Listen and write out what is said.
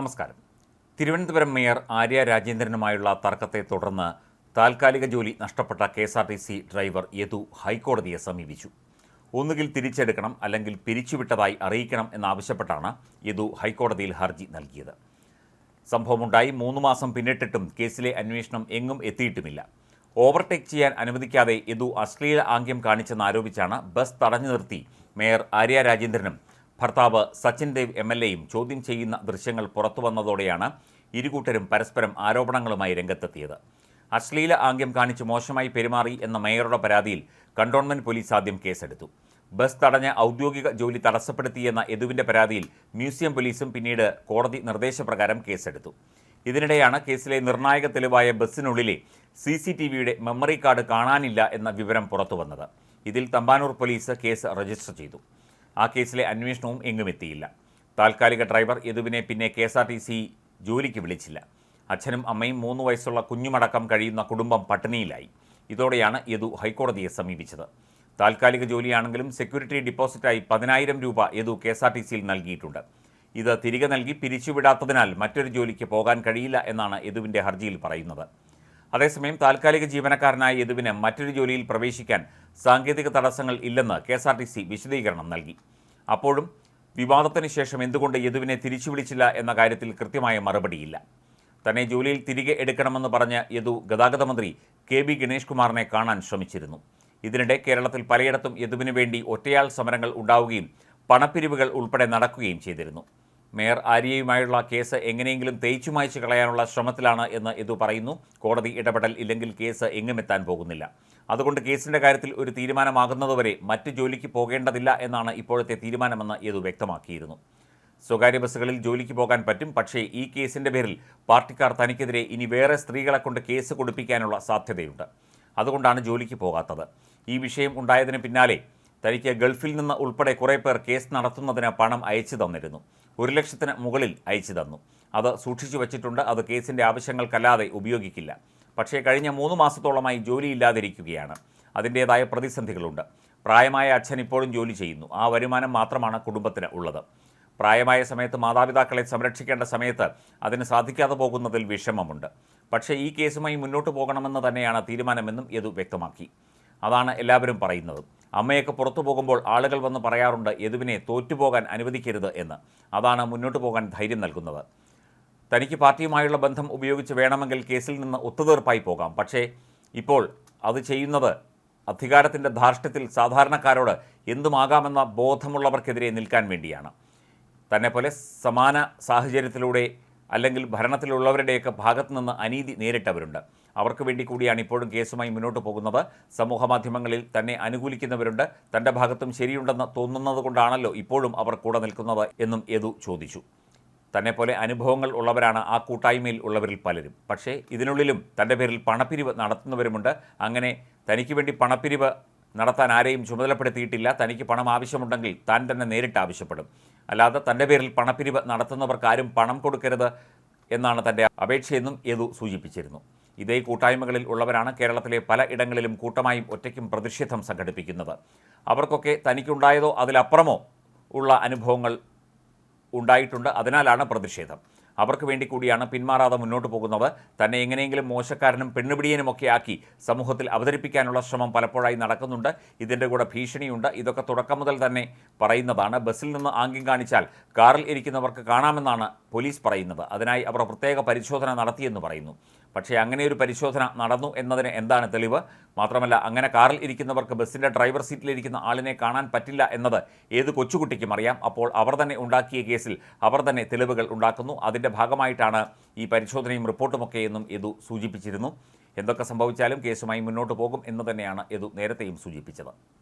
നമസ്കാരം. തിരുവനന്തപുരം മേയർ ആര്യ രാജേന്ദ്രനുമായുള്ള തർക്കത്തെ തുടർന്ന് താൽക്കാലിക ജോലി നഷ്ടപ്പെട്ട K S R T C driver Yadu ഹൈക്കോടതിയെ സമീപിച്ചു. ഒന്നുകിൽ തിരിച്ചെടുക്കണം അല്ലെങ്കിൽ പിരിച്ചുവിട്ടതായി അറിയിക്കണം എന്നാവശ്യപ്പെട്ടാണ് യദു ഹൈക്കോടതിയിൽ ഹർജി നൽകിയത്. സംഭവമുണ്ടായി മൂന്ന് മാസം പിന്നിട്ടിട്ടും കേസിലെ അന്വേഷണം എങ്ങും എത്തിയിട്ടുമില്ല. ഓവർടേക്ക് ചെയ്യാൻ അനുവദിക്കാതെ യദു അശ്ലീല ആംഗ്യം കാണിച്ചെന്നാരോപിച്ചാണ് ബസ് തടഞ്ഞു നിർത്തി മേയർ ആര്യ രാജേന്ദ്രനും ഭർത്താവ് സച്ചിൻ ദേവ് എം എൽ എയും ചോദ്യം ചെയ്യുന്ന ദൃശ്യങ്ങൾ പുറത്തു വന്നതോടെയാണ് ഇരുകൂട്ടരും പരസ്പരം ആരോപണങ്ങളുമായി രംഗത്തെത്തിയത്. അശ്ലീല ആംഗ്യം കാണിച്ച് മോശമായി പെരുമാറി എന്ന മേയറുടെ പരാതിയിൽ കണ്ടോൺമെന്റ് പോലീസ് ആദ്യം കേസെടുത്തു. ബസ് തടഞ്ഞ ഔദ്യോഗിക ജോലി തടസ്സപ്പെടുത്തിയെന്ന യദുവിന്റെ പരാതിയിൽ മ്യൂസിയം പോലീസും പിന്നീട് കോടതി നിർദ്ദേശപ്രകാരം കേസെടുത്തു. ഇതിനിടെയാണ് കേസിലെ നിർണായക തെളിവായ ബസ്സിനുള്ളിലെ സി സി ടി വിയുടെ മെമ്മറി കാർഡ് കാണാനില്ല എന്ന വിവരം പുറത്തുവന്നത് ഇതിൽ തമ്പാനൂർ പോലീസ് കേസ് രജിസ്റ്റർ ചെയ്തു. ആ കേസിലെ അന്വേഷണവും എങ്ങുമെത്തിയില്ല താൽക്കാലിക ഡ്രൈവർ യദുവിനെ പിന്നെ K S R T C ജോലിക്ക് വിളിച്ചില്ല. അച്ഛനും അമ്മയും മൂന്ന് വയസ്സുള്ള കുഞ്ഞുമടക്കം കഴിയുന്ന കുടുംബം പട്ടിണിയിലായി. ഇതോടെയാണ് യദു ഹൈക്കോടതിയെ സമീപിച്ചത്. താൽക്കാലിക ജോലിയാണെങ്കിലും സെക്യൂരിറ്റി ഡിപ്പോസിറ്റായി പതിനായിരം രൂപ Yadu K S R T സിയിൽ നൽകിയിട്ടുണ്ട്. ഇത് തിരികെ നൽകി പിരിച്ചുവിടാത്തതിനാൽ മറ്റൊരു ജോലിക്ക് പോകാൻ കഴിയില്ല എന്നാണ് യദുവിന്റെ ഹർജിയിൽ പറയുന്നത്. അതേസമയം താൽക്കാലിക ജീവനക്കാരനായ യദുവിന് മറ്റൊരു ജോലിയിൽ പ്രവേശിക്കാൻ സാങ്കേതിക തടസ്സങ്ങൾ ഇല്ലെന്ന് K S R T C വിശദീകരണം നൽകി. അപ്പോഴും വിവാദത്തിന് ശേഷം എന്തുകൊണ്ട് യദുവിനെ തിരിച്ചു വിളിച്ചില്ല എന്ന കാര്യത്തിൽ കൃത്യമായ മറുപടിയില്ല. തന്നെ ജോലിയിൽ തിരികെ എടുക്കണമെന്ന് പറഞ്ഞ യദു ഗതാഗത മന്ത്രി കെ ബി ഗണേഷ് കുമാറിനെ കാണാൻ ശ്രമിച്ചിരുന്നു. ഇതിനിടെ കേരളത്തിൽ പലയിടത്തും യദുവിനു വേണ്ടി ഒറ്റയാൾ സമരങ്ങൾ ഉണ്ടാവുകയും പണപ്പിരിവുകൾ ഉൾപ്പെടെ നടക്കുകയും ചെയ്തിരുന്നു. മേയർ ആര്യയുമായുള്ള കേസ് എങ്ങനെയെങ്കിലും തേച്ചു മായ്ച്ചു കളയാനുള്ള ശ്രമത്തിലാണ് എന്ന് ഇതു പറയുന്നു. കോടതി ഇടപെടൽ ഇല്ലെങ്കിൽ കേസ് എങ്ങുമെത്താൻ പോകുന്നില്ല. അതുകൊണ്ട് കേസിന്റെ കാര്യത്തിൽ ഒരു തീരുമാനമാകുന്നതുവരെ മറ്റ് ജോലിക്ക് പോകേണ്ടതില്ല എന്നാണ് ഇപ്പോഴത്തെ തീരുമാനമെന്ന് ഇതു വ്യക്തമാക്കിയിരുന്നു. സ്വകാര്യ ബസ്സുകളിൽ ജോലിക്ക് പോകാൻ പറ്റും. പക്ഷേ ഈ കേസിന്റെ പേരിൽ പാർട്ടിക്കാർ തനിക്കെതിരെ ഇനി വേറെ സ്ത്രീകളെ കൊണ്ട് കേസ് കൊടുപ്പിക്കാനുള്ള സാധ്യതയുണ്ട്. അതുകൊണ്ടാണ് ജോലിക്ക് പോകാത്തത്. ഈ വിഷയം ഉണ്ടായതിന് പിന്നാലെ തനിക്ക് ഗൾഫിൽ നിന്ന് ഉൾപ്പെടെ കുറേ പേർ കേസ് നടത്തുന്നതിന് പണം അയച്ചു തന്നിരുന്നു. ഒരു ലക്ഷത്തിന് മുകളിൽ അയച്ചു തന്നു. അത് സൂക്ഷിച്ചു വച്ചിട്ടുണ്ട്. അത് കേസിന്റെ ആവശ്യങ്ങൾക്കല്ലാതെ ഉപയോഗിക്കില്ല. പക്ഷേ കഴിഞ്ഞ മൂന്ന് മാസത്തോളമായി ജോലിയില്ലാതിരിക്കുകയാണ്. അതിന്റേതായ പ്രതിസന്ധികളുണ്ട്. പ്രായമായ അച്ഛൻ ഇപ്പോഴും ജോലി ചെയ്യുന്നു. ആ വരുമാനം മാത്രമാണ് കുടുംബത്തിന് ഉള്ളത്. പ്രായമായ സമയത്ത് മാതാപിതാക്കളെ സംരക്ഷിക്കേണ്ട സമയത്ത് അതിന് സാധിക്കാതെ പോകുന്നതിൽ വിഷമമുണ്ട്. പക്ഷേ ഈ കേസുമായി മുന്നോട്ട് പോകണമെന്ന് തന്നെയാണ് തീരുമാനമെന്നും യദു വ്യക്തമാക്കി. അതാണ് എല്ലാവരും പറയുന്നത്. അമ്മയൊക്കെ പുറത്തു പോകുമ്പോൾ ആളുകൾ വന്ന് പറയാറുണ്ട് യദുവിനെ തോറ്റുപോകാൻ അനുവദിക്കരുത് എന്ന്. അതാണ് മുന്നോട്ട് പോകാൻ ധൈര്യം നൽകുന്നത്. തനിക്ക് പാർട്ടിയുമായുള്ള ബന്ധം ഉപയോഗിച്ച് വേണമെങ്കിൽ കേസിൽ നിന്ന് ഒത്തുതീർപ്പായി പോകാം. പക്ഷേ ഇപ്പോൾ അത് ചെയ്യുന്നത് അധികാരത്തിന്റെ ധാർഷ്ട്യത്തിൽ സാധാരണക്കാരോട് എന്തുമാകാമെന്ന ബോധമുള്ളവർക്കെതിരെ നിൽക്കാൻ വേണ്ടിയാണ്. തന്നെ പോലെ സമാന സാഹചര്യത്തിലൂടെ അല്ലെങ്കിൽ ഭരണത്തിലുള്ളവരുടെയൊക്കെ ഭാഗത്തു നിന്ന് അനീതി നേരിട്ടവരുണ്ട്. അവർക്ക് വേണ്ടി കൂടിയാണ് ഇപ്പോഴും കേസുമായി മുന്നോട്ട് പോകുന്നത്. സമൂഹമാധ്യമങ്ങളിൽ തന്നെ അനുകൂലിക്കുന്നവരുണ്ട്. തന്റെ ഭാഗത്തും ശരിയുണ്ടെന്ന് തോന്നുന്നത് കൊണ്ടാണല്ലോ ഇപ്പോഴും അവർ കൂടെ നിൽക്കുന്നത് എന്നും യദു ചോദിച്ചു. തന്നെ പോലെ അനുഭവങ്ങൾ ഉള്ളവരാണ് ആ കൂട്ടായ്മയിൽ ഉള്ളവരിൽ പലരും. പക്ഷേ ഇതിനുള്ളിലും തന്റെ പേരിൽ പണപ്പിരിവ് നടത്തുന്നവരുമുണ്ട്. അങ്ങനെ തനിക്ക് വേണ്ടി പണപ്പിരിവ് നടത്താൻ ആരെയും ചുമതലപ്പെടുത്തിയിട്ടില്ല. തനിക്ക് പണം ആവശ്യമുണ്ടെങ്കിൽ താൻ തന്നെ നേരിട്ട് ആവശ്യപ്പെടും. അല്ലാതെ തന്റെ പേരിൽ പണപ്പിരിവ് നടത്തുന്നവർക്ക് ആരും പണം കൊടുക്കരുത് എന്നാണ് തന്റെ അപേക്ഷയെന്നും യദു സൂചിപ്പിച്ചിരുന്നു. ഇതേ കൂട്ടായ്മകളിൽ ഉള്ളവരാണ് കേരളത്തിലെ പല ഇടങ്ങളിലും കൂട്ടമായും ഒറ്റയ്ക്കും പ്രതിഷേധം സംഘടിപ്പിക്കുന്നത്. അവർക്കൊക്കെ തനിക്കുണ്ടായതോ അതിലപ്പുറമോ ഉള്ള അനുഭവങ്ങൾ ഉണ്ടായിട്ടുണ്ട്. അതിനാലാണ് പ്രതിഷേധം. അവർക്ക് വേണ്ടി കൂടിയാണ് പിന്മാറാതെ മുന്നോട്ട് പോകുന്നത്. തന്നെ എങ്ങനെയെങ്കിലും മോശക്കാരനും പെണ്ണുപിടിയനുമൊക്കെ ആക്കി സമൂഹത്തിൽ അവതരിപ്പിക്കാനുള്ള ശ്രമം പലപ്പോഴായി നടക്കുന്നുണ്ട്. ഇതിന്റെ കൂടെ ഭീഷണിയുണ്ട്. ഇതൊക്കെ തുടക്കം മുതൽ തന്നെ പറയുന്നതാണ്. ബസ്സിൽ നിന്ന് ആംഗ്യം കാണിച്ചാൽ കാറിൽ ഇരിക്കുന്നവർക്ക് കാണാമെന്നാണ് പോലീസ് പറയുന്നത്. അതിനായി അവർ പ്രത്യേക പരിശോധന നടത്തിയെന്ന് പറയുന്നു. പക്ഷേ അങ്ങനെ ഒരു പരിശോധന നടന്നു എന്നതിന് എന്താണ് തെളിവ്? മാത്രമല്ല അങ്ങനെ കാറിൽ ഇരിക്കുന്നവർക്ക് ബസ്സിന്റെ ഡ്രൈവർ സീറ്റിലിരിക്കുന്ന ആളിനെ കാണാൻ പറ്റില്ല എന്നത് ഏത് കൊച്ചുകുട്ടിക്കും അറിയാം. അപ്പോൾ അവർ തന്നെ ഉണ്ടാക്കിയ കേസിൽ അവർ തന്നെ തെളിവുകൾ ഉണ്ടാക്കുന്നു. അതിന്റെ ഭാഗമായിട്ടാണ് ഈ പരിശോധനയും റിപ്പോർട്ടുമൊക്കെ എന്നും ഇതു സൂചിപ്പിച്ചിരുന്നു. എന്തൊക്കെ സംഭവിച്ചാലും കേസുമായി മുന്നോട്ട് പോകും എന്ന് തന്നെയാണ് ഇതു നേരത്തെയും സൂചിപ്പിച്ചത്.